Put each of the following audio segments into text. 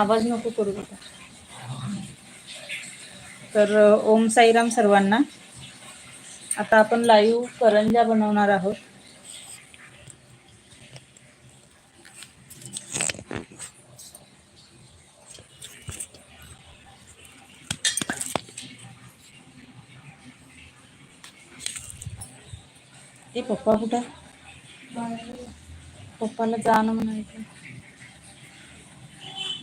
आवाज नको करू बेटा तर ओम साईराम सर्वांना. आता आपण लाईव्ह करंजा बनवणार आहोत. ए पप्पा कुठं? पप्पाला जाणं म्हणायचं.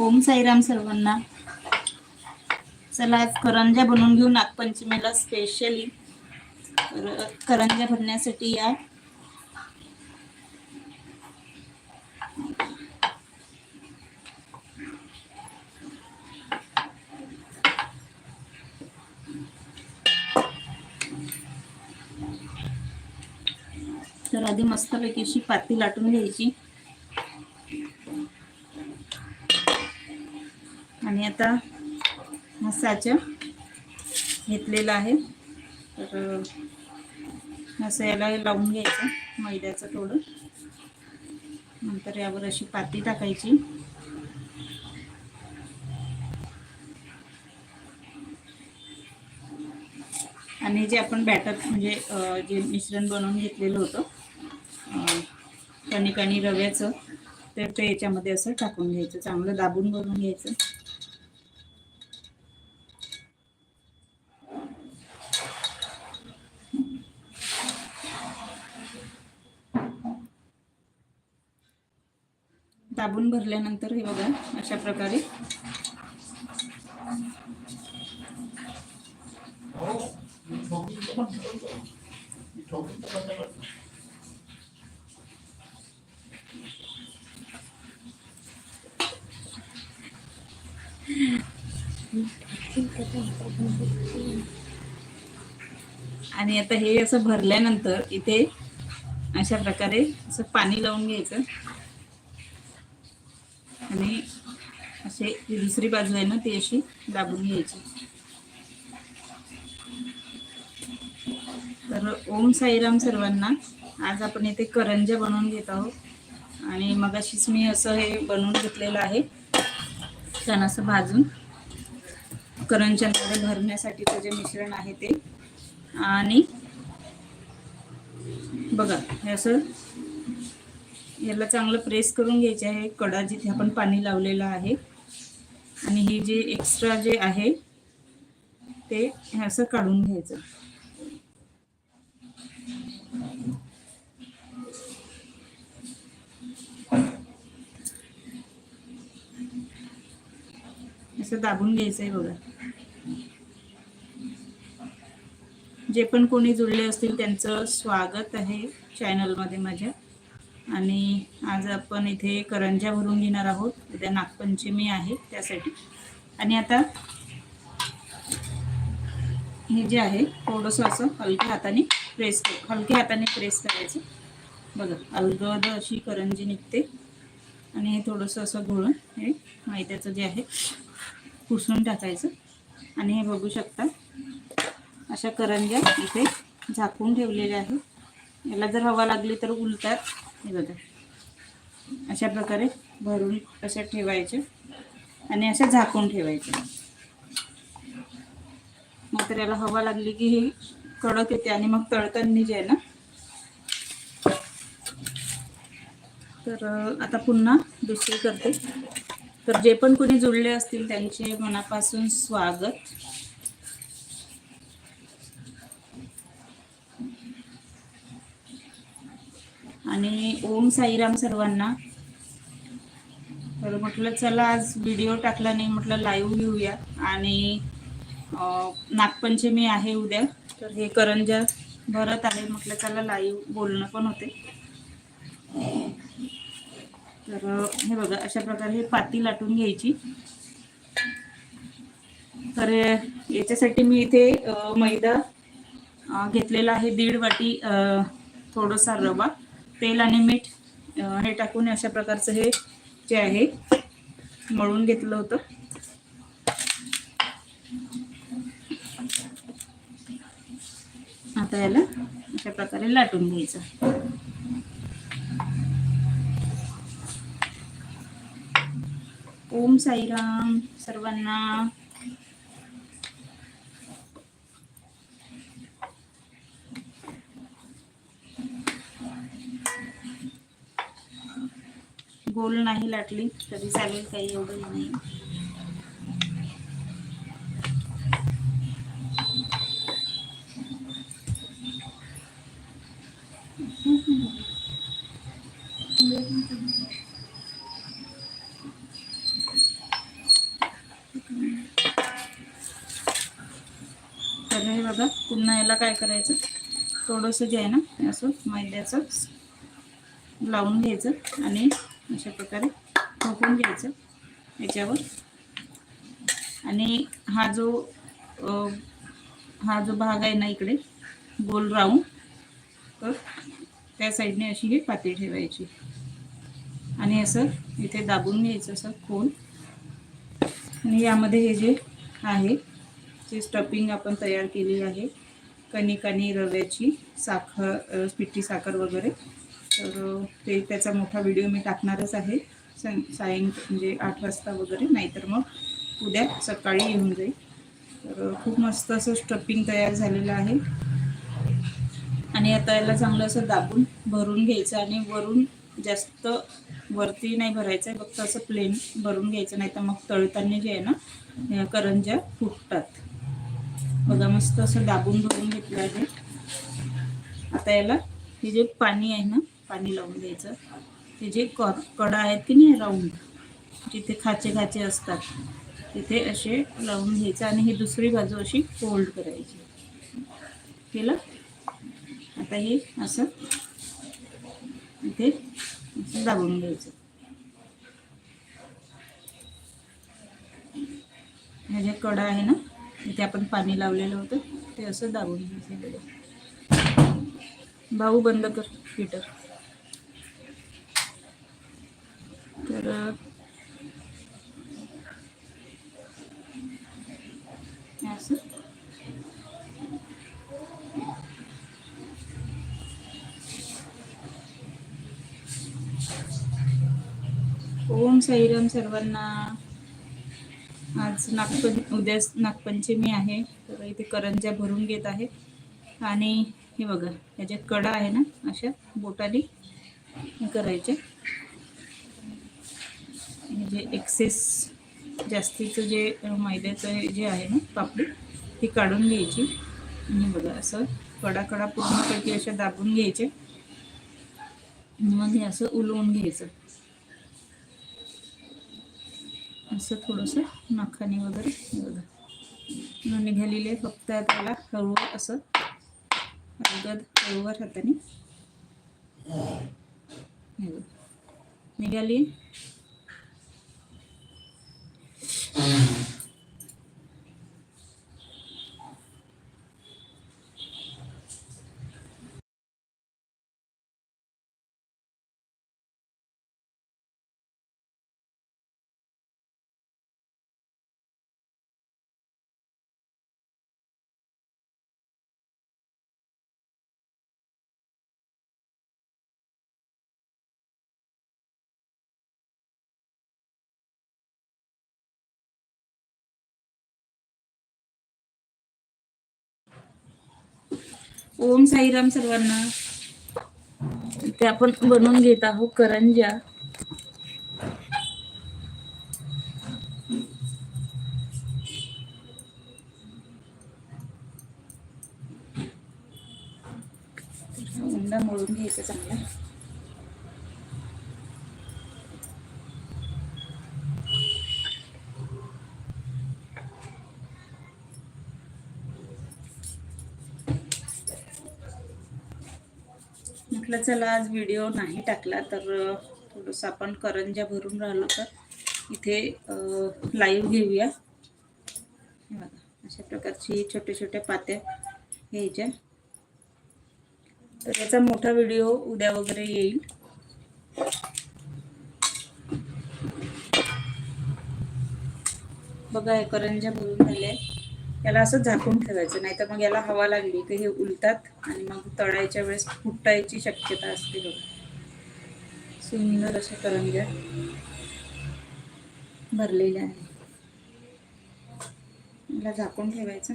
ओम साईराम सर्वांना. चला आज करंजा बनवून घेऊ नागपंचमीला स्पेशली करंजा भरण्यासाठी या. तर आधी मस्तपैकी अशी पाती लाटून घ्यायची. आणि आता मसाचं घेतलेलं आहे. तर असं याला लावून घ्यायचं मैद्याचं थोडं. नंतर यावर अशी पाती टाकायची. आणि जे आपण बॅटर म्हणजे जे मिश्रण बनवून घेतलेलं होतं अं, कणिक आणि रव्याचं तर ते याच्यामध्ये असं टाकून घ्यायचं चांगलं दाबून बनवून घ्यायचं. दाबून भरल्यानंतर हे बघा अशा प्रकारे. आणि आता हे असं भरल्यानंतर इथे अशा प्रकारे असं पाणी लावून घ्यायचं. आणि असे दुसरी बाजू आहे ना ती अशी दाबून घ्यायची. तर ओम साईराम सर्वांना आज आपण इथे करंजा बनवून घेत आहोत. आणि मगाशीच मी असं हे बनवून घेतलेलं आहे. छान असं भाजून करंजांमध्ये भरण्यासाठीचं जे मिश्रण आहे ते. आणि बघा हे असं याला चांगलं प्रेस करून घ्यायचे आहे. कडा जिथे आपण पाणी लावलेलं आहे. आणि हे जे एक्स्ट्रा जे आहे ते हे असं काढून घ्यायचं. असं दाबून घ्यायचं आहे बघा. जे पण कोणी जुळले असतील त्यांचं स्वागत आहे चॅनलमध्ये माझ्या. आणि आज आपण इथे करंजा भरून घेणार आहोत. उद्या नागपंचमी आहे त्यासाठी. आणि आता हे जे आहे थोडंसं असं हलक्या हाताने प्रेस कर हलक्या हाताने प्रेस करायचं. बघा अलगद अशी करंजी निघते. आणि हे थोडंसं असं घोळून हे मैद्याचं जे आहे पुसून टाकायचं. आणि हे बघू शकता अशा करंज्या इथे झाकून ठेवलेल्या आहेत. याला जर हवा लागली तर उलतात. हे बघा. अशा प्रकारे भरून अशा ठेवायचे आणि अशा झाकून ठेवायचे. नाहीतर याला हवा लागली की ही कडक येते आणि मग तळताना जे आहे ना तर आता पुन्हा दुसरी करते. तर जे पण कोणी जुळले असतील त्यांचे मनापासून स्वागत. आणि ओम साईराम सर्वांना. तर म्हटलं चला आज व्हिडिओ टाकला नाही म्हटलं लाईव्ह घेऊया. आणि नागपंचमी आहे उद्या. तर हे करंजा भरत आहे म्हटलं चला लाईव्ह बोलणं पण होते. तर हे बघा अशा प्रकारे हे पाती लाटून घ्यायची. तर याच्यासाठी मी इथे मैदा घेतलेला आहे दीड वाटी थोडंसा थोडासा रवा तेल आणि मीठ हे टाकून अशा प्रकारचं हे जे आहे मळून घेतलं होतं. आता याला अशा प्रकारे लाटून घ्यायचं. ओम साईराम सर्वांना. गोल नाही लाटली तरी चालेल काही एवढं नाही. झालं हे बघा. पुन्हा याला काय करायचं? थोडंसं जे आहे ना असं मैद्याचं लावून घ्यायचं आणि अशा प्रकारे ठोकून घ्यायचं याच्यावर. आणि हा जो हा जो भाग आहे ना इकडे गोल राऊंड तर त्या साईडने अशी ही पाती ठेवायची. आणि असं इथे दाबून घ्यायचं असं खोल. आणि यामध्ये हे जे आहे ची स्टफिंग आपण तयार केली आहे. कणिक आणि रव्याची साखर पिठी साखर वगैरे. तर ते त्याचा मोठा व्हिडिओ मी टाकणारच आहे. सं सायं म्हणजे आठ वाजता वगैरे नाहीतर मग उद्या सकाळी येऊन जाईल. तर खूप मस्त असं स्टफिंग तयार झालेलं आहे. आणि आता याला चांगलं असं दाबून भरून घ्यायचं आणि वरून जास्त वरती नाही भरायचं आहे फक्त असं प्लेन भरून घ्यायचं नाही तर मग तळताना जे आहे ना करंज्या फुटतात. बघा मस्त असं दाबून भरून घेतलं आहे. आता याला हे जे पाणी आहे ना पाणी लावून द्यायचं हे जे क कडा आहेत की नाही राऊंड जिथे खाचे खाचे असतात तिथे असे लावून घ्यायचं आणि ही दुसरी बाजू अशी फोल्ड करायची. केलं? आता हे असं इथे असं दाबून घ्यायचं. हे जे कडा आहे ना इथे आपण पाणी लावलेलं होतं. ते असं दाबून भाऊ बंद कर हिटर. तर असं. ओम साईराम सर्वांना. आज नागपं उद्या नागपंचमी आहे. तर इथे करंज्या भरून घेत आहे. आणि हे बघा ह्याच्या कडा आहे ना अशा बोटाने करायचे. जे एक्सेस जास्तीचं जे मैद्याचं हे जे आहे ना पापडी ती काढून घ्यायची. आणि बघा असं कडा कडा पूर्णपैकी अशा दाबून घ्यायचे. मग हे असं उलवून घ्यायचं. असं थोडंसं नखाने वगैरे बघा. निघालेले फक्त त्याला हळूवर असं अलगद हळूवर हाताने. निघाली. ओम साईराम सर्वांना. ते आपण बनवून घेत आहोत करंजा उंडा मोडून घ्यायचं चांगलं म्हटलं चला आज व्हिडिओ नाही टाकला तर थोडंसं आपण करंजा भरून राहिलो तर इथे लाईव्ह घेऊया. बघा अशा प्रकारची छोट्या छोट्या पात्या घ्यायच्या. तर याचा मोठा व्हिडिओ उद्या वगैरे येईल. बघा हे करंजा भरून झाले याला असं झाकून ठेवायचं नाहीतर मग याला हवा लागली की हे उलतात आणि मग तळायच्या वेळेस फुटायची शक्यता असते बघा. सुंदर अशा करंजा भरलेल्या आहे. याला झाकून ठेवायचं.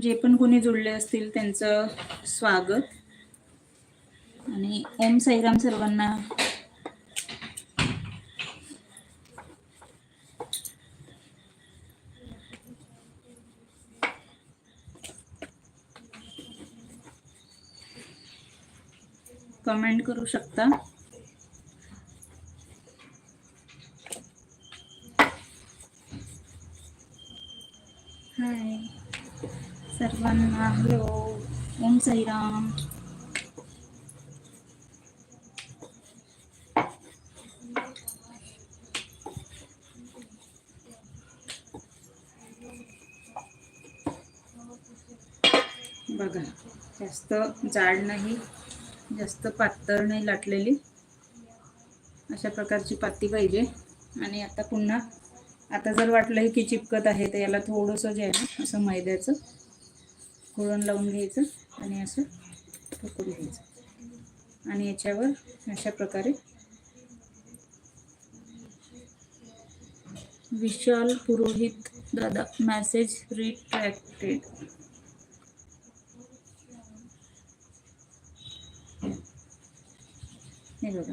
जे पण कोणी जुळले असतील त्यांचं स्वागत. आणि ओम साईराम सर्वांना कमेंट करू शकता. Hi hello. ओम साईराम. बघा जास्त जाड नाही. जास्त पातळ नाही लाटलेली. अशा प्रकारची पाती पाहिजे. आणि आता पुन्हा आता जर वाटलं की चिपकत आहे तर याला थोडंसं जे आहे ना असं मैद्याचं घोळण लावून घ्यायचं आणि असं ठोकून घ्यायचं. आणि याच्यावर अशा प्रकारे विशाल पुरोहित दादा मॅसेज रिट्रॅक्टेड. हे बघा.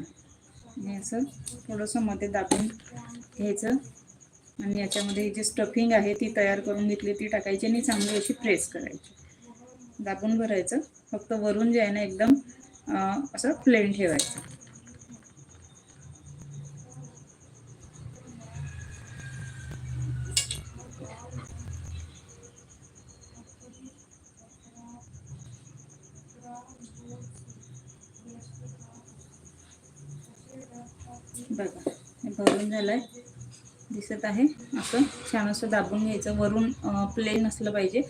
आणि असं थोडंसं मध्ये दाबून घ्यायचं. आणि याच्यामध्ये ही जी स्टफिंग आहे ती तयार करून घेतली ती टाकायची आणि चांगली अशी प्रेस करायची. दाबून भरायचं. फक्त वरून जे आहे ना एकदम असं प्लेन ठेवायचं. बघा हे भरून आहे दिसत आहे असं. छान असं दाबून घ्यायचं. वरून प्लेन असलं पाहिजे.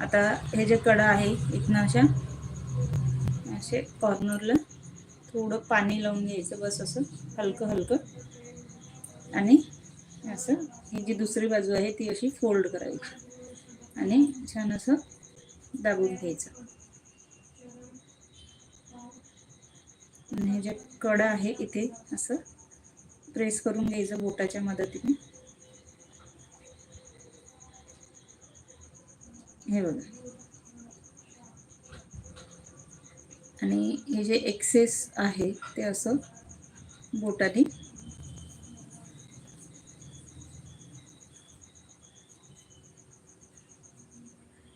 आता हे जे कडा आहे इथनं अशा असे कॉर्नरला थोडं पाणी लावून घ्यायचं बस असं. हलकं हलकं. आणि असं ही जी दुसरी बाजू आहे ती अशी फोल्ड करायची. आणि छान असं दाबून घ्यायचं. आणि हे जे कडा आहे इथे असं प्रेस करून घ्यायचं बोटाच्या मदतीने. हे बघा. आणि हे जे एक्सेस आहे ते असं बोटाने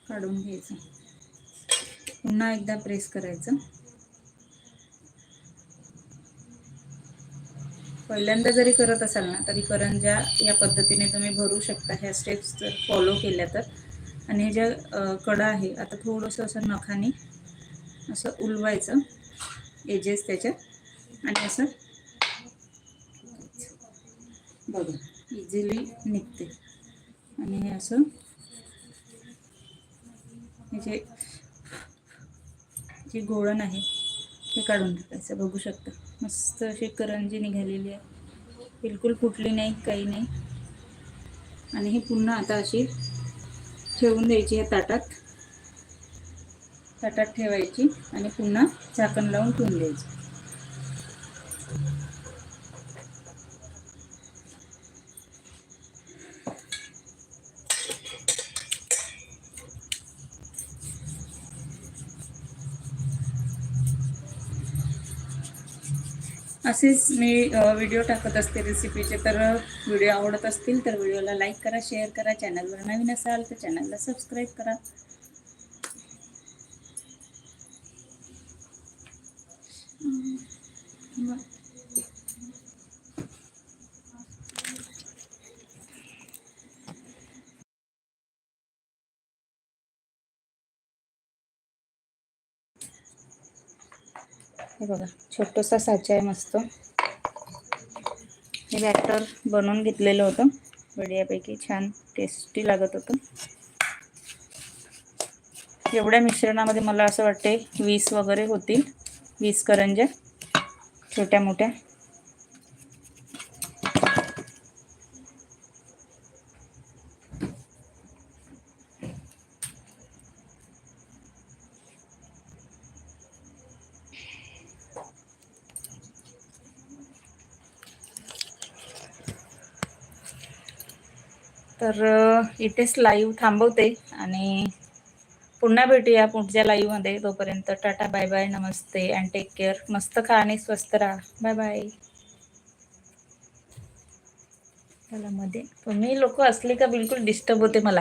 काढून घ्यायचं. पुन्हा एकदा प्रेस करायचं. पहिल्यांदा जरी करत असाल ना तरी करंजा या पद्धतीने तुम्ही भरू शकता. ह्या स्टेप्स जर फॉलो केल्या तर. आणि हे ज्या कडा आहे आता थोडंसं असं नखाने असं उलवायचं एजेस त्याच्या. आणि असं बघा इझिली निघते. आणि हे असं हे जे जे गोळण आहे ते काढून टाकायचं. बघू शकता. मस्त अशी करंजी निघालेली आहे. बिलकुल फुटली नाही काही नाही. आणि ही पुन्हा आता अशी ठेवून द्यायची ह्या ताटात. ताटात ठेवायची आणि पुन्हा झाकण लावून ठेवून द्यायची. असेच मी व्हिडिओ टाकत असते रेसिपीचे तर व्हिडिओ आवडत असतील तर व्हिडिओला लाईक करा शेअर करा. चॅनलवर नवीन असाल तर चॅनलला सबस्क्राईब करा. हे बघा छोटंसा साचा आहे मस्त. हे बॅटर बनवून घेतलेलं होतं. बढियापैकी छान टेस्टी लागत होतं. एवढ्या मिश्रणामध्ये मला असं वाटते वीस वगैरे होतील वीस करंज्या छोट्या मोठ्या तर इथेच लाईव्ह थांबवते आणि पुन्हा भेटूया पुढच्या लाईव्हमध्ये तोपर्यंत टाटा बाय बाय नमस्ते अँड टेक केअर मस्त खा आणि स्वस्त राहा. बाय बायमध्ये. तुम्ही लोक असले का बिलकुल डिस्टर्ब होते मला.